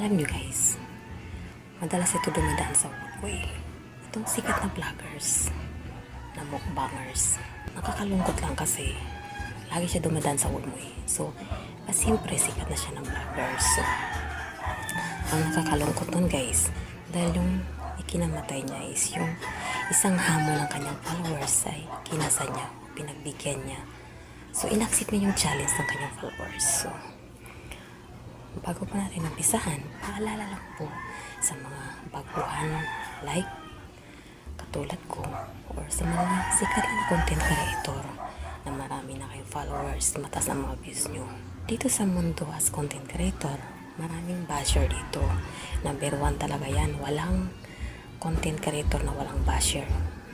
Alam nyo guys, madalas ito dumadaan sa work ko eh. Itong sikat na vloggers, na mukbangers. Nakakalungkot lang kasi lagi siya dumadaan sa work eh. So, ah, sikat na siya ng vloggers. So, ang nakakalungkot nun guys, dahil yung ikinamatay niya is yung isang hamon ng kanyang followers ay kinasa niya, pinagbigyan niya. So, inaccept niya yung challenge ng kanyang followers. So, bago pa natin umpisahan, paalala lang po sa mga baguhan like katulad ko or sa mga sikat na content creator na marami na kayong followers, mataas ang mga views nyo. Dito sa mundo as content creator, maraming basher dito. Number one talaga yan. Walang content creator na walang basher.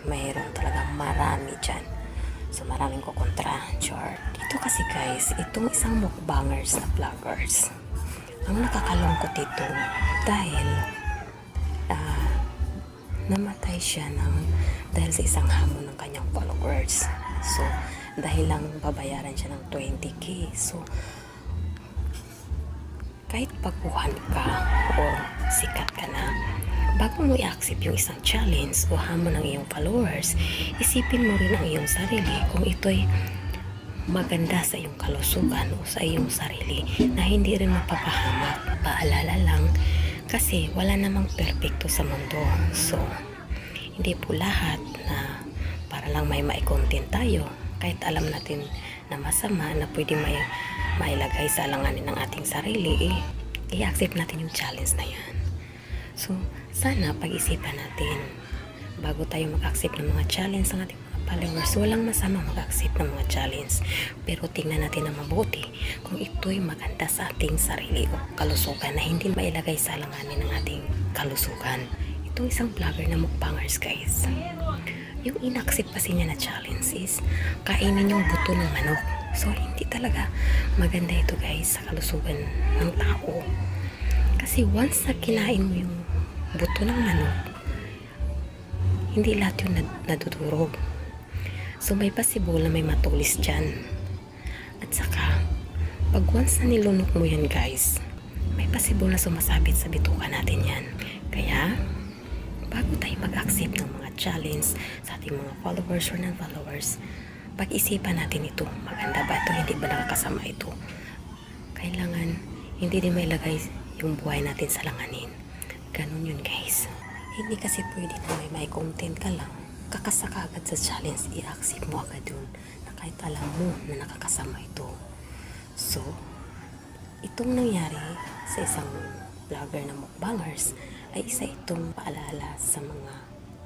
Mayroon talaga marami dyan. So maraming kukontra. Char. Dito kasi guys, itong isang mukbangers na vloggers. Ang nakakalungkot dito dahil ah, namatay siya ng dahil sa isang hamon ng kanyang followers. So, dahil lang babayaran siya ng 20k. So, kahit baguhan ka o sikat ka na, bago mo i-accept yung isang challenge o hamon ng iyong followers, isipin mo rin ang iyong sarili kung ito'y maganda sa iyong kalusugan o sa iyong sarili na hindi rin mapapahamak. Paalala lang kasi wala namang perfecto sa mundo. So, hindi po lahat na para lang may maikontent tayo kahit alam natin na masama na pwede may mailagay sa alanganin ng ating sarili eh, i-accept natin yung challenge na yan. So, sana pag-isipan natin bago tayo mag-accept ng mga challenge ng ating followers. Walang masama mag-accept ng mga challenge. Pero tingnan natin na mabuti kung ito'y maganda sa ating sarili o kalusugan na hindi mailagay sa alanganin ng ating kalusugan. Itong isang vlogger na mukbangers guys. Yung inaccept pa niya na challenge is kainin yung buto ng manok. So, hindi talaga maganda ito guys sa kalusugan ng tao. Kasi once na kinain mo yung buto ng manok, hindi lahat yun nad- nadudurog. So, may possible na may matulis dyan. At saka, pag once na nilunok mo yan guys, may possible na sumasabit sa bituka natin yan. Kaya, bago tayo mag-accept ng mga challenge sa ating mga followers or non-followers, pag-isipan natin ito. Maganda ba ito? Hindi ba nakakasama ito? Kailangan hindi din mailagay yung buhay natin sa langanin. Ganun yun guys. Hindi kasi pwede na may may content ka lang. Kakasaka agad sa challenge, i-accept mo agad yun na kahit alam mo na nakakasama ito. So, itong nangyari sa isang vlogger na mukbangers ay isa itong paalala sa mga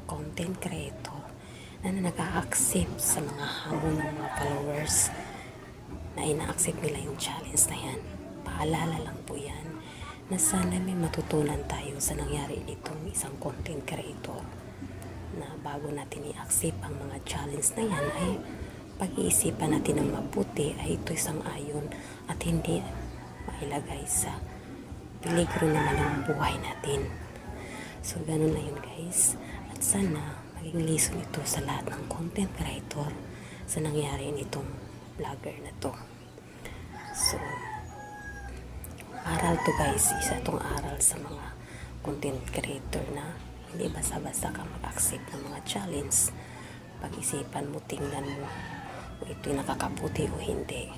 content creator na nag-accept sa mga hamon ng mga followers na ina-accept nila yung challenge na yan. Paalala lang po yan na sana may matutunan tayo sa nangyari nitong isang content creator na bago natin i-accept ang mga challenge na yan ay pag-iisipan natin ng mabuti ay ito isang ayon at hindi mailagay sa peligro naman ng buhay natin. So, ganun na yun guys. At sana maging lesson ito sa lahat ng content creator sa nangyari nitong vlogger na to. So, aral to guys. Isa itong aral sa mga content creator na hindi basta-basta ka mag-accept ng mga challenge. Pag-isipan mo, tingnan mo kung ito'y nakakabuti o hindi.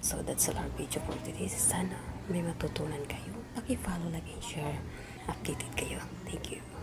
So, that's all our video for today. Sana may matutunan kayo. Pag-follow, like, and share. Updated